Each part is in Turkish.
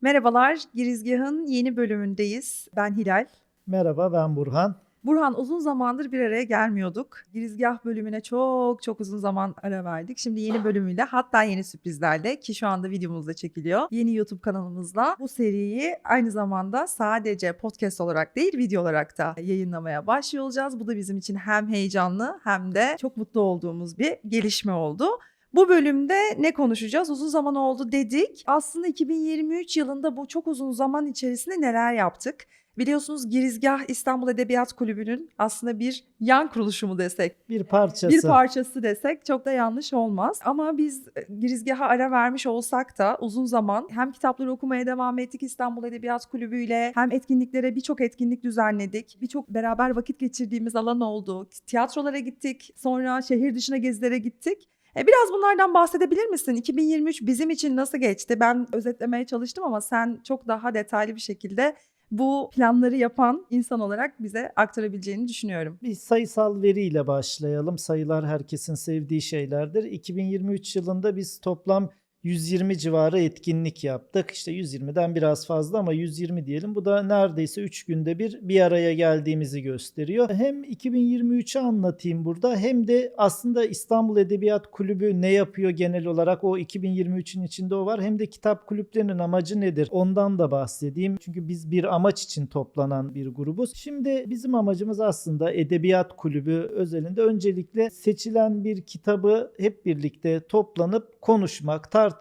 Merhabalar, Girizgah'ın yeni bölümündeyiz. Ben Hilal. Merhaba ben Burhan. Burhan uzun zamandır bir araya gelmiyorduk. Girizgah bölümüne çok çok uzun zaman ara verdik. Şimdi yeni bölümüyle hatta yeni sürprizlerle ki şu anda videomuzda çekiliyor. Yeni YouTube kanalımızla bu seriyi aynı zamanda sadece podcast olarak değil video olarak da yayınlamaya başlıyor olacağız. Bu da bizim için hem heyecanlı hem de çok mutlu olduğumuz bir gelişme oldu. Bu bölümde ne konuşacağız? Uzun zaman oldu dedik. Aslında 2023 yılında bu çok uzun zaman içerisinde neler yaptık? Biliyorsunuz Girizgah İstanbul Edebiyat Kulübü'nün aslında bir yan kuruluşu mu desek, Bir parçası. bir parçası desek çok da yanlış olmaz. Ama biz e, Girizgah'a ara vermiş olsak da uzun zaman hem kitapları okumaya devam ettik İstanbul Edebiyat Kulübü ile hem etkinliklere birçok etkinlik düzenledik. Birçok beraber vakit geçirdiğimiz alan oldu. Tiyatrolara gittik, sonra şehir dışına gezilere gittik. E, Biraz bunlardan bahsedebilir misin? 2023 bizim için nasıl geçti? Ben özetlemeye çalıştım ama sen çok daha detaylı bir şekilde bu planları yapan insan olarak bize aktarabileceğini düşünüyorum. Bir sayısal veriyle başlayalım. Sayılar herkesin sevdiği şeylerdir. 2023 yılında biz toplam 120 civarı etkinlik yaptık. İşte 120'den biraz fazla ama 120 diyelim. Bu da neredeyse 3 günde bir bir araya geldiğimizi gösteriyor. Hem 2023'ü anlatayım burada hem de aslında İstanbul Edebiyat Kulübü ne yapıyor genel olarak o 2023'ün içinde o var. Hem de kitap kulüplerinin amacı nedir ondan da bahsedeyim. Çünkü biz bir amaç için toplanan bir grubuz. Şimdi bizim amacımız aslında Edebiyat Kulübü özelinde öncelikle seçilen bir kitabı hep birlikte toplanıp konuşmak, tartışmak,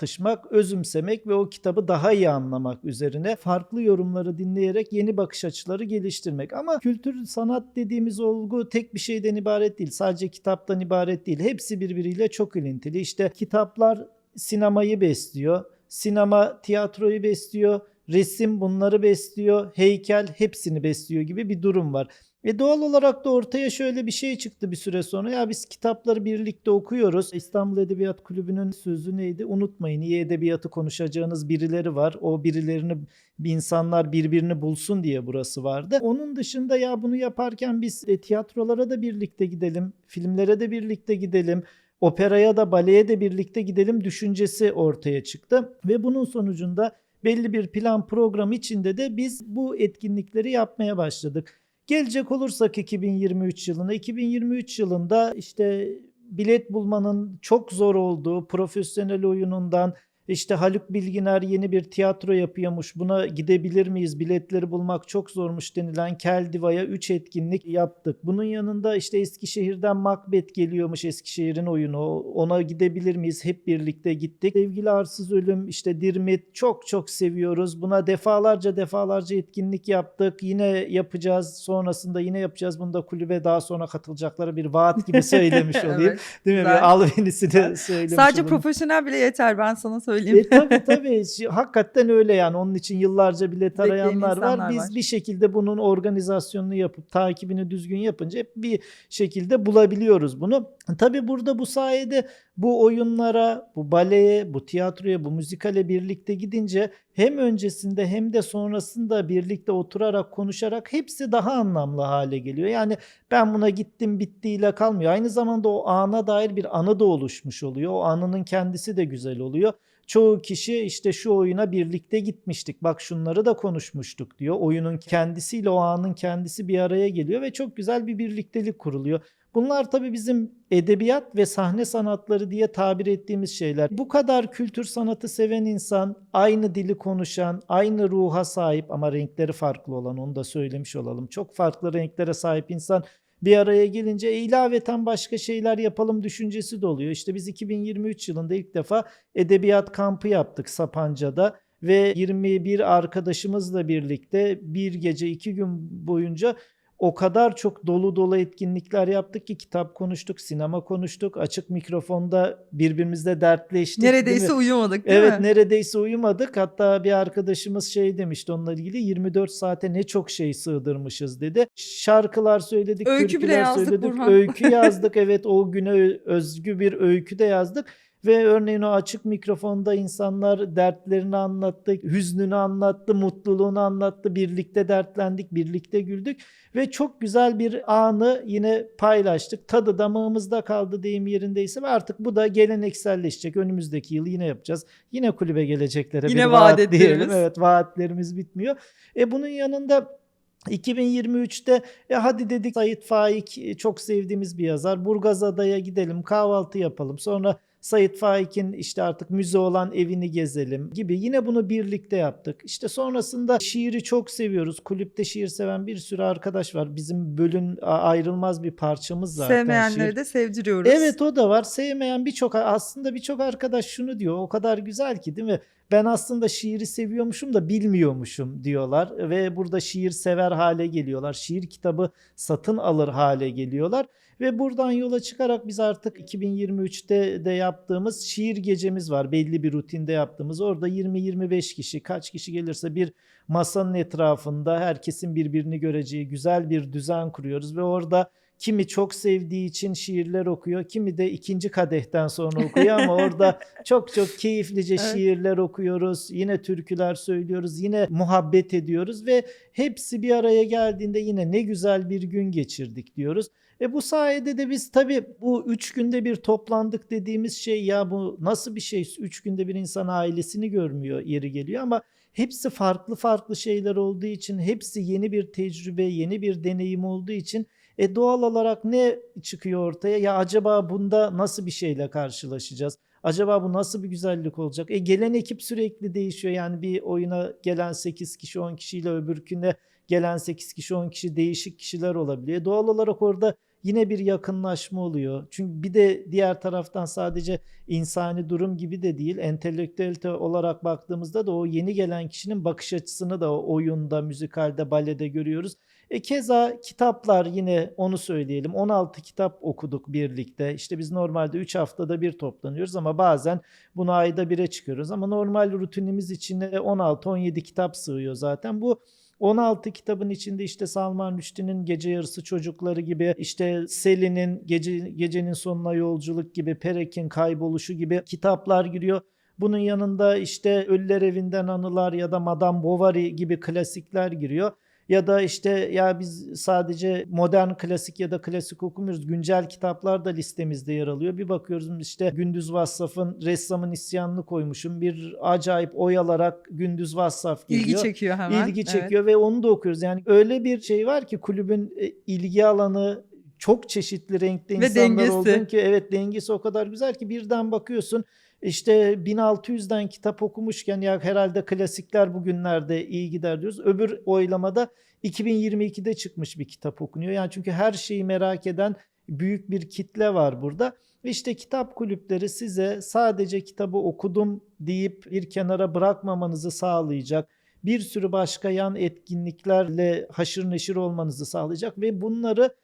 özümsemek ve o kitabı daha iyi anlamak üzerine farklı yorumları dinleyerek yeni bakış açıları geliştirmek. Ama kültür sanat dediğimiz olgu tek bir şeyden ibaret değil. Sadece kitaptan ibaret değil. Hepsi birbiriyle çok ilintili. İşte kitaplar sinemayı besliyor. Sinema tiyatroyu besliyor. Resim bunları besliyor. Heykel hepsini besliyor gibi bir durum var. Ve doğal olarak da ortaya şöyle bir şey çıktı bir süre sonra. Ya biz kitapları birlikte okuyoruz. İstanbul Edebiyat Kulübü'nün sözü neydi? Unutmayın iyi edebiyatı konuşacağınız birileri var. O birilerini bir insanlar birbirini bulsun diye burası vardı. Onun dışında ya bunu yaparken biz e, tiyatrolara da birlikte gidelim, filmlere de birlikte gidelim operaya da baleye de birlikte gidelim düşüncesi ortaya çıktı. Ve bunun sonucunda belli bir plan program içinde de biz bu etkinlikleri yapmaya başladık. Gelecek olursak 2023 yılına, 2023 yılında işte bilet bulmanın çok zor olduğu profesyonel oyunundan işte Haluk Bilginer yeni bir tiyatro yapıyormuş. Buna gidebilir miyiz? Biletleri bulmak çok zormuş denilen Keldiva'ya 3 etkinlik yaptık. Bunun yanında işte Eskişehir'den Macbeth geliyormuş Eskişehir'in oyunu. Ona gidebilir miyiz? Hep birlikte gittik. Sevgili Arsız Ölüm, işte Dirmit çok çok seviyoruz. Buna defalarca defalarca etkinlik yaptık. Yine yapacağız. Sonrasında yine yapacağız. Bunu da kulübe daha sonra katılacaklara bir vaat gibi söylemiş olayım. Evet, Değil mi? güzel. Bir alvenisini söylemiş Sadece olayım. profesyonel bile yeter ben sana söyleyeyim. E, tabii tabii. Hakikaten öyle yani. Onun için yıllarca bilet arayanlar var. Biz var. bir şekilde bunun organizasyonunu yapıp takibini düzgün yapınca hep bir şekilde bulabiliyoruz bunu. Tabii burada bu sayede bu oyunlara, bu baleye, bu tiyatroya, bu müzikale birlikte gidince hem öncesinde hem de sonrasında birlikte oturarak konuşarak hepsi daha anlamlı hale geliyor. Yani ben buna gittim bittiyle kalmıyor. Aynı zamanda o ana dair bir anı da oluşmuş oluyor. O anının kendisi de güzel oluyor. Çoğu kişi işte şu oyuna birlikte gitmiştik. Bak şunları da konuşmuştuk diyor. Oyunun kendisiyle o anın kendisi bir araya geliyor ve çok güzel bir birliktelik kuruluyor. Bunlar tabii bizim edebiyat ve sahne sanatları diye tabir ettiğimiz şeyler. Bu kadar kültür sanatı seven insan, aynı dili konuşan, aynı ruha sahip ama renkleri farklı olan onu da söylemiş olalım. Çok farklı renklere sahip insan bir araya gelince ilaveten başka şeyler yapalım düşüncesi de oluyor. İşte biz 2023 yılında ilk defa edebiyat kampı yaptık Sapanca'da ve 21 arkadaşımızla birlikte bir gece iki gün boyunca o kadar çok dolu dolu etkinlikler yaptık ki kitap konuştuk, sinema konuştuk, açık mikrofonda birbirimizle dertleştik. değil mi? Neredeyse uyumadık değil Evet mi? neredeyse uyumadık. Hatta bir arkadaşımız şey demişti onunla ilgili 24 saate ne çok şey sığdırmışız dedi. Şarkılar söyledik, Öykü bile türküler yazdık söyledik, Burhan. öykü yazdık. Evet o güne özgü bir öykü de yazdık. Ve örneğin o açık mikrofonda insanlar dertlerini anlattı, hüznünü anlattı, mutluluğunu anlattı. Birlikte dertlendik, birlikte güldük ve çok güzel bir anı yine paylaştık. Tadı damağımızda kaldı deyim yerindeyse ve artık bu da gelenekselleşecek. Önümüzdeki yıl yine yapacağız. Yine kulübe geleceklere Yine bir vaat diyelim. Evet vaatlerimiz bitmiyor. E bunun yanında 2023'te e hadi dedik Sait Faik e, çok sevdiğimiz bir yazar. Burgazada'ya gidelim kahvaltı yapalım. Sonra Sait Faik'in işte artık müze olan evini gezelim gibi yine bunu birlikte yaptık. İşte sonrasında şiiri çok seviyoruz. Kulüpte şiir seven bir sürü arkadaş var. Bizim bölün ayrılmaz bir parçamız zaten Sevmeyenleri şiir. de sevdiriyoruz. Evet o da var. Sevmeyen birçok aslında birçok arkadaş şunu diyor. O kadar güzel ki değil mi? Ben aslında şiiri seviyormuşum da bilmiyormuşum diyorlar ve burada şiir sever hale geliyorlar. Şiir kitabı satın alır hale geliyorlar ve buradan yola çıkarak biz artık 2023'te de yaptığımız şiir gecemiz var. Belli bir rutinde yaptığımız. Orada 20-25 kişi kaç kişi gelirse bir masanın etrafında herkesin birbirini göreceği güzel bir düzen kuruyoruz ve orada Kimi çok sevdiği için şiirler okuyor, kimi de ikinci kadehten sonra okuyor ama orada çok çok keyiflice Evet. şiirler okuyoruz. Yine türküler söylüyoruz, yine muhabbet ediyoruz ve hepsi bir araya geldiğinde yine ne güzel bir gün geçirdik diyoruz. E bu sayede de biz tabii bu üç günde bir toplandık dediğimiz şey ya bu nasıl bir şey? Üç günde bir insan ailesini görmüyor yeri geliyor ama hepsi farklı farklı şeyler olduğu için hepsi yeni bir tecrübe, yeni bir deneyim olduğu için e doğal olarak ne çıkıyor ortaya? Ya acaba bunda nasıl bir şeyle karşılaşacağız? Acaba bu nasıl bir güzellik olacak? E gelen ekip sürekli değişiyor. Yani bir oyuna gelen 8 kişi 10 kişiyle öbürküne gelen 8 kişi 10 kişi değişik kişiler olabiliyor. E Doğal olarak orada yine bir yakınlaşma oluyor. Çünkü bir de diğer taraftan sadece insani durum gibi de değil, entelektüelite olarak baktığımızda da o yeni gelen kişinin bakış açısını da oyunda, müzikalde, balede görüyoruz. E keza kitaplar yine onu söyleyelim. 16 kitap okuduk birlikte. İşte biz normalde 3 haftada bir toplanıyoruz ama bazen bunu ayda bire çıkıyoruz. Ama normal rutinimiz içine 16-17 kitap sığıyor zaten. Bu 16 kitabın içinde işte Salman Rushdie'nin Gece Yarısı Çocukları gibi, işte Selin'in Gece Gecenin Sonuna Yolculuk gibi, Perek'in Kayboluşu gibi kitaplar giriyor. Bunun yanında işte Ölüler Evinden Anılar ya da Madame Bovary gibi klasikler giriyor. Ya da işte ya biz sadece modern klasik ya da klasik okumuyoruz. Güncel kitaplar da listemizde yer alıyor. Bir bakıyoruz işte Gündüz Vassaf'ın Ressamın İsyanını koymuşum. Bir acayip oyalarak Gündüz Vassaf geliyor. İlgi çekiyor hemen. İlgi Evet. çekiyor ve onu da okuyoruz. Yani öyle bir şey var ki kulübün e, ilgi alanı çok çeşitli renkte Ve insanlar dengesi. olduğun ki evet dengesi o kadar güzel ki birden bakıyorsun işte 1600'den kitap okumuşken ya herhalde klasikler bugünlerde iyi gider diyoruz. Öbür oylamada 2022'de çıkmış bir kitap okunuyor. Yani çünkü her şeyi merak eden büyük bir kitle var burada. İşte kitap kulüpleri size sadece kitabı okudum deyip bir kenara bırakmamanızı sağlayacak. Bir sürü başka yan etkinliklerle haşır neşir olmanızı sağlayacak ve bunları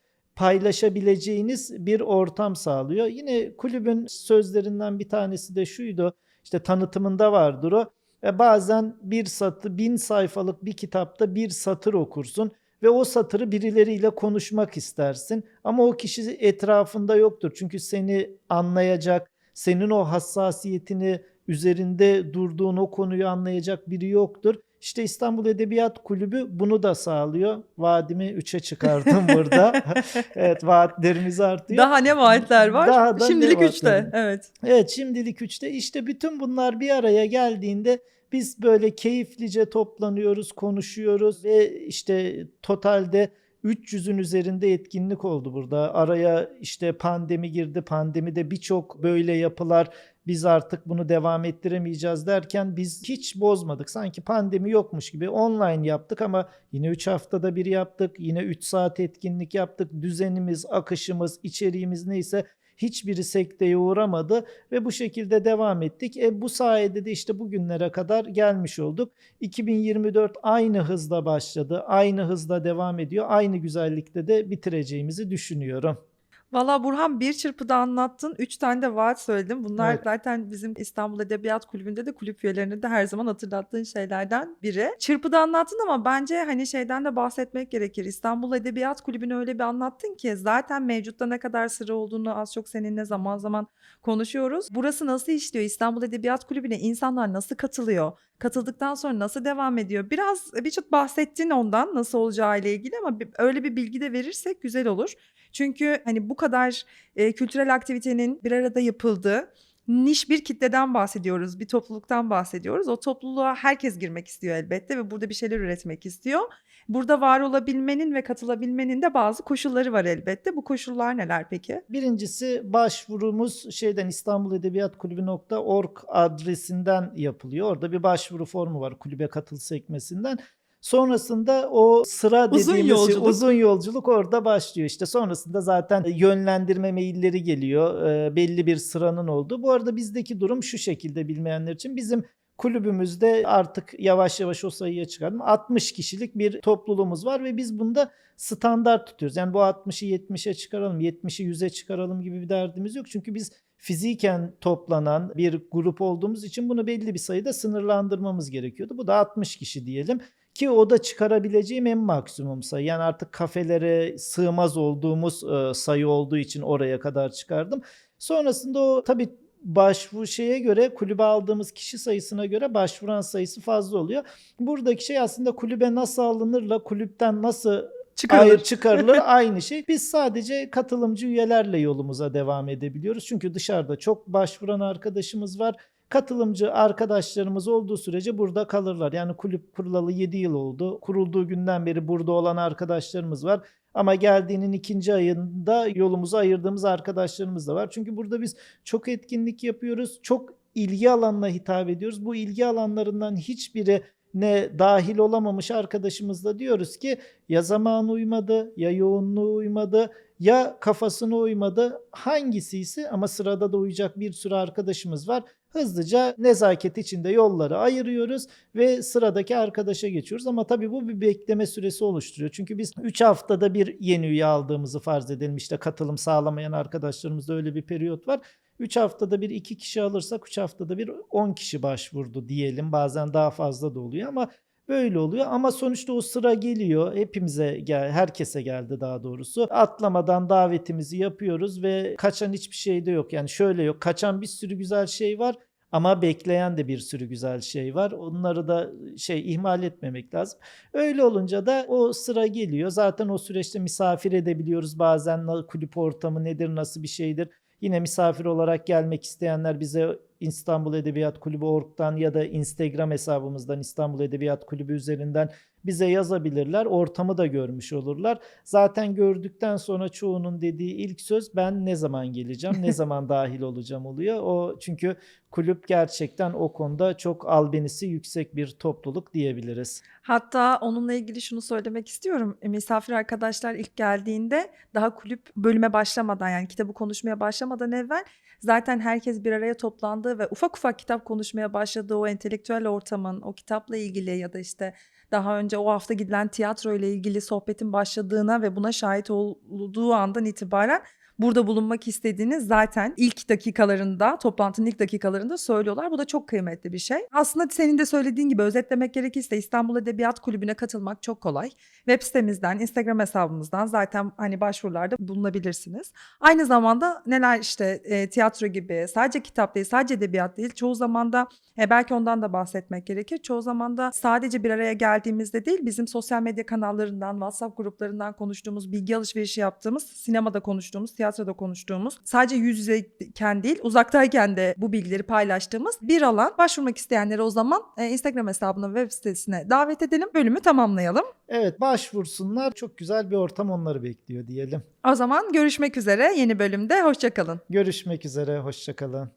paylaşabileceğiniz bir ortam sağlıyor. Yine kulübün sözlerinden bir tanesi de şuydu. İşte tanıtımında vardır o. E bazen bir satı, bin sayfalık bir kitapta bir satır okursun ve o satırı birileriyle konuşmak istersin. Ama o kişi etrafında yoktur. Çünkü seni anlayacak, senin o hassasiyetini üzerinde durduğun o konuyu anlayacak biri yoktur. İşte İstanbul Edebiyat Kulübü bunu da sağlıyor. Vaadimi 3'e çıkardım burada. evet vaatlerimiz artıyor. Daha ne vaatler var? Daha da Şimdilik vaatler üçte. var? Evet. Evet şimdilik 3'te işte bütün bunlar bir araya geldiğinde biz böyle keyiflice toplanıyoruz, konuşuyoruz ve işte totalde 300'ün üzerinde etkinlik oldu burada. Araya işte pandemi girdi. Pandemide birçok böyle yapılar biz artık bunu devam ettiremeyeceğiz derken biz hiç bozmadık. Sanki pandemi yokmuş gibi online yaptık ama yine 3 haftada bir yaptık. Yine 3 saat etkinlik yaptık. Düzenimiz, akışımız, içeriğimiz neyse hiçbiri sekteye uğramadı ve bu şekilde devam ettik. E bu sayede de işte bugünlere kadar gelmiş olduk. 2024 aynı hızla başladı, aynı hızla devam ediyor, aynı güzellikte de bitireceğimizi düşünüyorum. Valla Burhan bir çırpıda anlattın. Üç tane de vaat söyledim. Bunlar Evet. zaten bizim İstanbul Edebiyat Kulübü'nde de kulüp üyelerine de her zaman hatırlattığın şeylerden biri. Çırpıda anlattın ama bence hani şeyden de bahsetmek gerekir. İstanbul Edebiyat Kulübü'nü öyle bir anlattın ki zaten mevcutta ne kadar sıra olduğunu az çok seninle zaman zaman konuşuyoruz. Burası nasıl işliyor? İstanbul Edebiyat Kulübü'ne insanlar nasıl katılıyor? Katıldıktan sonra nasıl devam ediyor? Biraz birçok bahsettin ondan nasıl olacağı ile ilgili ama öyle bir bilgi de verirsek güzel olur. Çünkü hani bu kadar e, kültürel aktivitenin bir arada yapıldığı niş bir kitleden bahsediyoruz, bir topluluktan bahsediyoruz. O topluluğa herkes girmek istiyor elbette ve burada bir şeyler üretmek istiyor. Burada var olabilmenin ve katılabilmenin de bazı koşulları var elbette. Bu koşullar neler peki? Birincisi başvurumuz şeyden İstanbuledebiyatkulübü.org adresinden yapılıyor. Orada bir başvuru formu var kulübe katıl sekmesinden. Sonrasında o sıra Uzun dediğimiz şey, yolculuk. uzun yolculuk orada başlıyor. İşte sonrasında zaten yönlendirme mailleri geliyor. Ee, belli bir sıranın olduğu. Bu arada bizdeki durum şu şekilde bilmeyenler için. Bizim kulübümüzde artık yavaş yavaş o sayıya çıkardım. 60 kişilik bir topluluğumuz var ve biz bunda standart tutuyoruz. Yani bu 60'ı 70'e çıkaralım, 70'i 100'e çıkaralım gibi bir derdimiz yok. Çünkü biz fiziken toplanan bir grup olduğumuz için bunu belli bir sayıda sınırlandırmamız gerekiyordu. Bu da 60 kişi diyelim ki o da çıkarabileceğim en maksimum sayı. Yani artık kafelere sığmaz olduğumuz e, sayı olduğu için oraya kadar çıkardım. Sonrasında o tabii başvuru şeye göre kulübe aldığımız kişi sayısına göre başvuran sayısı fazla oluyor. Buradaki şey aslında kulübe nasıl alınırla kulüpten nasıl Çıkarılır. Hayır çıkarılır aynı şey. Biz sadece katılımcı üyelerle yolumuza devam edebiliyoruz. Çünkü dışarıda çok başvuran arkadaşımız var. Katılımcı arkadaşlarımız olduğu sürece burada kalırlar. Yani kulüp kurulalı 7 yıl oldu. Kurulduğu günden beri burada olan arkadaşlarımız var. Ama geldiğinin ikinci ayında yolumuzu ayırdığımız arkadaşlarımız da var. Çünkü burada biz çok etkinlik yapıyoruz. Çok ilgi alanına hitap ediyoruz. Bu ilgi alanlarından hiçbiri ne dahil olamamış arkadaşımızla diyoruz ki ya zaman uymadı, ya yoğunluğu uymadı, ya kafasına uymadı. Hangisi ise ama sırada da uyacak bir sürü arkadaşımız var. Hızlıca nezaket içinde yolları ayırıyoruz ve sıradaki arkadaşa geçiyoruz. Ama tabii bu bir bekleme süresi oluşturuyor. Çünkü biz 3 haftada bir yeni üye aldığımızı farz edelim. İşte katılım sağlamayan arkadaşlarımızda öyle bir periyot var. 3 haftada bir 2 kişi alırsak 3 haftada bir 10 kişi başvurdu diyelim. Bazen daha fazla da oluyor ama böyle oluyor. Ama sonuçta o sıra geliyor. Hepimize gel, herkese geldi daha doğrusu. Atlamadan davetimizi yapıyoruz ve kaçan hiçbir şey de yok. Yani şöyle yok. Kaçan bir sürü güzel şey var. Ama bekleyen de bir sürü güzel şey var. Onları da şey ihmal etmemek lazım. Öyle olunca da o sıra geliyor. Zaten o süreçte misafir edebiliyoruz. Bazen kulüp ortamı nedir, nasıl bir şeydir. Yine misafir olarak gelmek isteyenler bize İstanbul Edebiyat Kulübü org'dan ya da Instagram hesabımızdan İstanbul Edebiyat Kulübü üzerinden bize yazabilirler. Ortamı da görmüş olurlar. Zaten gördükten sonra çoğunun dediği ilk söz ben ne zaman geleceğim, ne zaman dahil olacağım oluyor. O çünkü kulüp gerçekten o konuda çok albenisi yüksek bir topluluk diyebiliriz. Hatta onunla ilgili şunu söylemek istiyorum. E, Misafir arkadaşlar ilk geldiğinde daha kulüp bölüme başlamadan yani kitabı konuşmaya başlamadan evvel zaten herkes bir araya toplandığı ve ufak ufak kitap konuşmaya başladığı o entelektüel ortamın o kitapla ilgili ya da işte daha önce o hafta gidilen tiyatro ile ilgili sohbetin başladığına ve buna şahit olduğu andan itibaren burada bulunmak istediğini zaten ilk dakikalarında, toplantının ilk dakikalarında söylüyorlar. Bu da çok kıymetli bir şey. Aslında senin de söylediğin gibi özetlemek gerekirse İstanbul Edebiyat Kulübü'ne katılmak çok kolay. Web sitemizden, Instagram hesabımızdan zaten hani başvurularda bulunabilirsiniz. Aynı zamanda neler işte e, tiyatro gibi sadece kitap değil, sadece edebiyat değil. Çoğu zamanda e, belki ondan da bahsetmek gerekir. Çoğu zamanda sadece bir araya geldiğimizde değil, bizim sosyal medya kanallarından, WhatsApp gruplarından konuştuğumuz, bilgi alışverişi yaptığımız, sinemada konuştuğumuz, tiyatroda konuştuğumuz, sadece yüz yüzeyken değil, uzaktayken de bu bilgileri paylaştığımız bir alan. Başvurmak isteyenleri o zaman e, Instagram hesabına, web sitesine davet edelim. Bölümü tamamlayalım. Evet başvursunlar. Çok güzel bir ortam onları bekliyor diyelim. O zaman görüşmek üzere yeni bölümde. Hoşçakalın. Görüşmek üzere. Hoşçakalın.